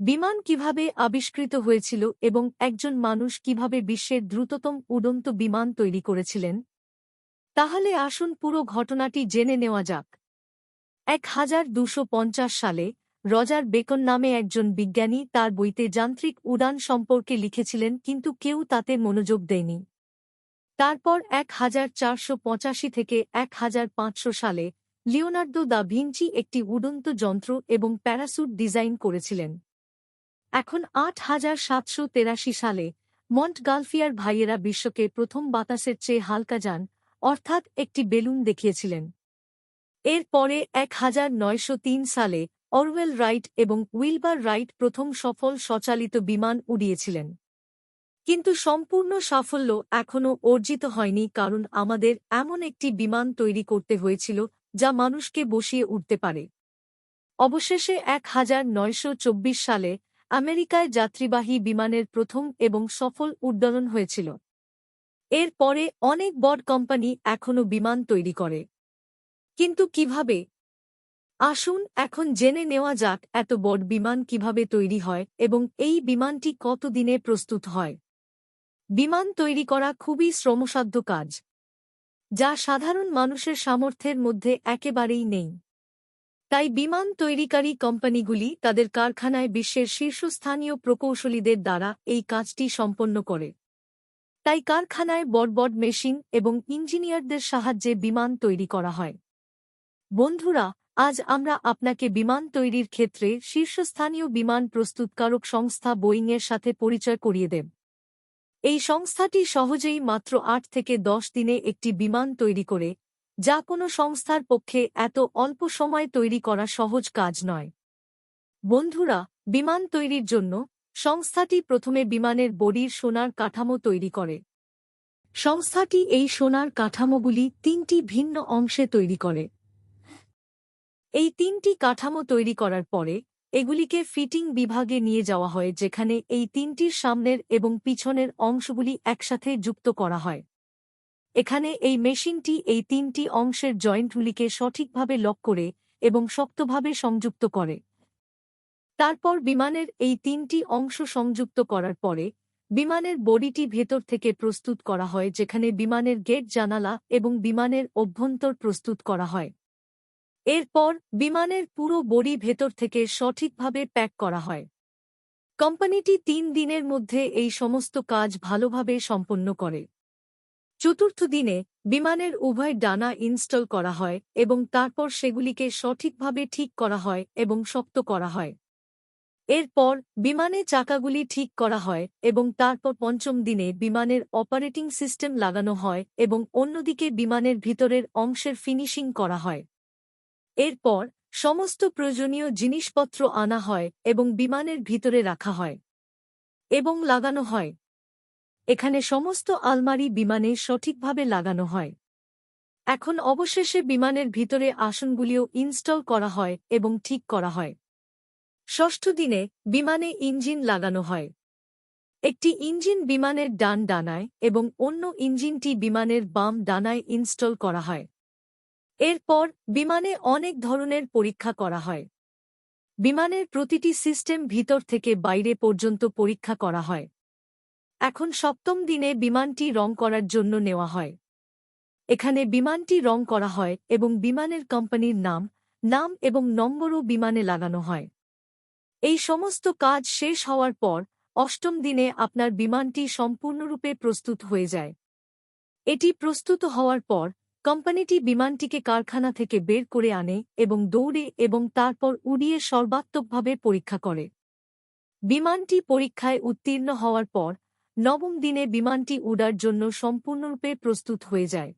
বিমান কীভাবে আবিষ্কৃত হয়েছিল এবং একজন মানুষ কীভাবে বিশ্বের দ্রুততম উড়ন্ত বিমান তৈরি করেছিলেন? তাহলে আসুন পুরো ঘটনাটি জেনে নেওয়া যাক। এক হাজার দুশো পঞ্চাশ সালে, রজার বেকন নামে একজন বিজ্ঞানী তার বইতে যান্ত্রিক উড়ান সম্পর্কে লিখেছিলেন কিন্তু কেউ তাতে মনোযোগ দেয়নি। তারপর এক হাজার চারশো পঁচাশি থেকে এক হাজার পাঁচশো সালে, লিওনার্দো দা ভিঞ্চি একটি উড়ন্ত যন্ত্র এবং প্যারাসুট ডিজাইন করেছিলেন। এখন আট হাজার সাতশো তেরাশি সালে মন্ট গালফিয়ার ভাইয়েরা বিশ্বকে প্রথম বাতাসের চেয়ে হালকা যান, অর্থাৎ একটি বেলুন দেখিয়েছিলেন। এর পরে এক হাজার নয়শো তিন সালে অরওয়েল রাইট এবং উইলবার রাইট প্রথম সফল স্বচালিত বিমান উড়িয়েছিলেন। কিন্তু সম্পূর্ণ সাফল্য এখনও অর্জিত হয়নি কারণ আমাদের এমন একটি বিমান তৈরি করতে হয়েছিল যা মানুষকে বসিয়ে উঠতে পারে। অবশেষে এক হাজার নয়শো চব্বিশ সালে আমেরিকায় যাত্রীবাহী বিমানের প্রথম এবং সফল উড্ডয়ন হয়েছিল। এর পরে অনেক বড় কোম্পানি এখনও বিমান তৈরি করে। কিন্তু কীভাবে? আসুন এখন জেনে নেওয়া যাক এত বড় বিমান কীভাবে তৈরি হয় এবং এই বিমানটি কত দিনে প্রস্তুত হয়। বিমান তৈরি করা খুবই শ্রমসাধ্য কাজ, যা সাধারণ মানুষের সামর্থ্যের মধ্যে একেবারেই নেই। তাই বিমান তৈরিকারী কোম্পানিগুলি তাদের কারখানায় বিশ্বের শীর্ষস্থানীয় প্রকৌশলীদের দ্বারা এই কাজটি সম্পন্ন করে। তাই কারখানায় বড় বড় মেশিন এবং ইঞ্জিনিয়ারদের সাহায্যে বিমান তৈরি করা হয়। বন্ধুরা, আজ আমরা আপনাকে বিমান তৈরির ক্ষেত্রে শীর্ষস্থানীয় বিমান প্রস্তুতকারক সংস্থা বোয়িংয়ের সাথে পরিচয় করিয়ে দেব। এই সংস্থাটি সহজেই মাত্র আট থেকে দশ দিনে একটি বিমান তৈরি করে যা কোনো সংস্থার পক্ষে এত অল্প সময় তৈরি করা সহজ কাজ নয়। বন্ধুরা, বিমান তৈরির জন্য সংস্থাটি প্রথমে বিমানের বডির সোনার কাঠামো তৈরি করে। সংস্থাটি এই সোনার কাঠামোগুলি তিনটি ভিন্ন অংশে তৈরি করে। এই তিনটি কাঠামো তৈরি করার পরে এগুলিকে ফিটিং বিভাগে নিয়ে যাওয়া হয়, যেখানে এই তিনটির সামনের এবং পিছনের অংশগুলি একসাথে যুক্ত করা হয়। এখানে এই মেশিনটি এই তিনটি অংশের জয়েন্টগুলিকে সঠিকভাবে লক করে এবং শক্তভাবে সংযুক্ত করে। তারপর বিমানের এই তিনটি অংশ সংযুক্ত করার পরে, বিমানের বডিটি ভেতর থেকে প্রস্তুত করা হয়, যেখানে বিমানের গেট জানালা এবং বিমানের অভ্যন্তর প্রস্তুত করা হয়। এরপর বিমানের পুরো বডি ভেতর থেকে সঠিকভাবে প্যাক করা হয়। কোম্পানিটি তিন দিনের মধ্যে এই সমস্ত কাজ ভালোভাবে সম্পন্ন করে। চতুর্থ দিনে বিমানের উভয় ডানা ইনস্টল করা হয় এবং তারপর সেগুলিকে সঠিকভাবে ঠিক করা হয় এবং শক্ত করা হয়। এরপর বিমানে চাকাগুলি ঠিক করা হয় এবং তারপর পঞ্চম দিনে বিমানের অপারেটিং সিস্টেম লাগানো হয় এবং অন্যদিকে বিমানের ভিতরের অংশের ফিনিশিং করা হয়। এরপর সমস্ত প্রয়োজনীয় জিনিসপত্র আনা হয় এবং বিমানের ভিতরে রাখা হয় এবং লাগানো হয়। এখানে সমস্ত আলমারি বিমানে সঠিকভাবে লাগানো হয়। এখন অবশেষে বিমানের ভিতরে আসনগুলিও ইনস্টল করা হয় এবং ঠিক করা হয়। ষষ্ঠ দিনে বিমানে ইঞ্জিন লাগানো হয়। একটি ইঞ্জিন বিমানের ডান ডানায় এবং অন্য ইঞ্জিনটি বিমানের বাম ডানায় ইনস্টল করা হয়। এরপর বিমানে অনেক ধরনের পরীক্ষা করা হয়। বিমানের প্রতিটি সিস্টেম ভিতর থেকে বাইরে পর্যন্ত পরীক্ষা করা হয়। এখন সপ্তম দিনে বিমানটি রং করার জন্য নেওয়া হয়। এখানে বিমানটি রং করা হয় এবং বিমানের কোম্পানির নাম নাম এবং নম্বরও বিমানে লাগানো হয়। এই সমস্ত কাজ শেষ হওয়ার পর, অষ্টম দিনে আপনার বিমানটি সম্পূর্ণরূপে প্রস্তুত হয়ে যায়। এটি প্রস্তুত হওয়ার পর, কোম্পানিটি বিমানটিকে কারখানা থেকে বের করে আনে এবং দৌড়ে এবং তারপর উড়িয়ে সর্বাত্মকভাবে পরীক্ষা করে। বিমানটি পরীক্ষায় উত্তীর্ণ হওয়ার পর নবম দিনে বিমানটি উড়ার জন্য সম্পূর্ণরূপে প্রস্তুত হয়ে যায়।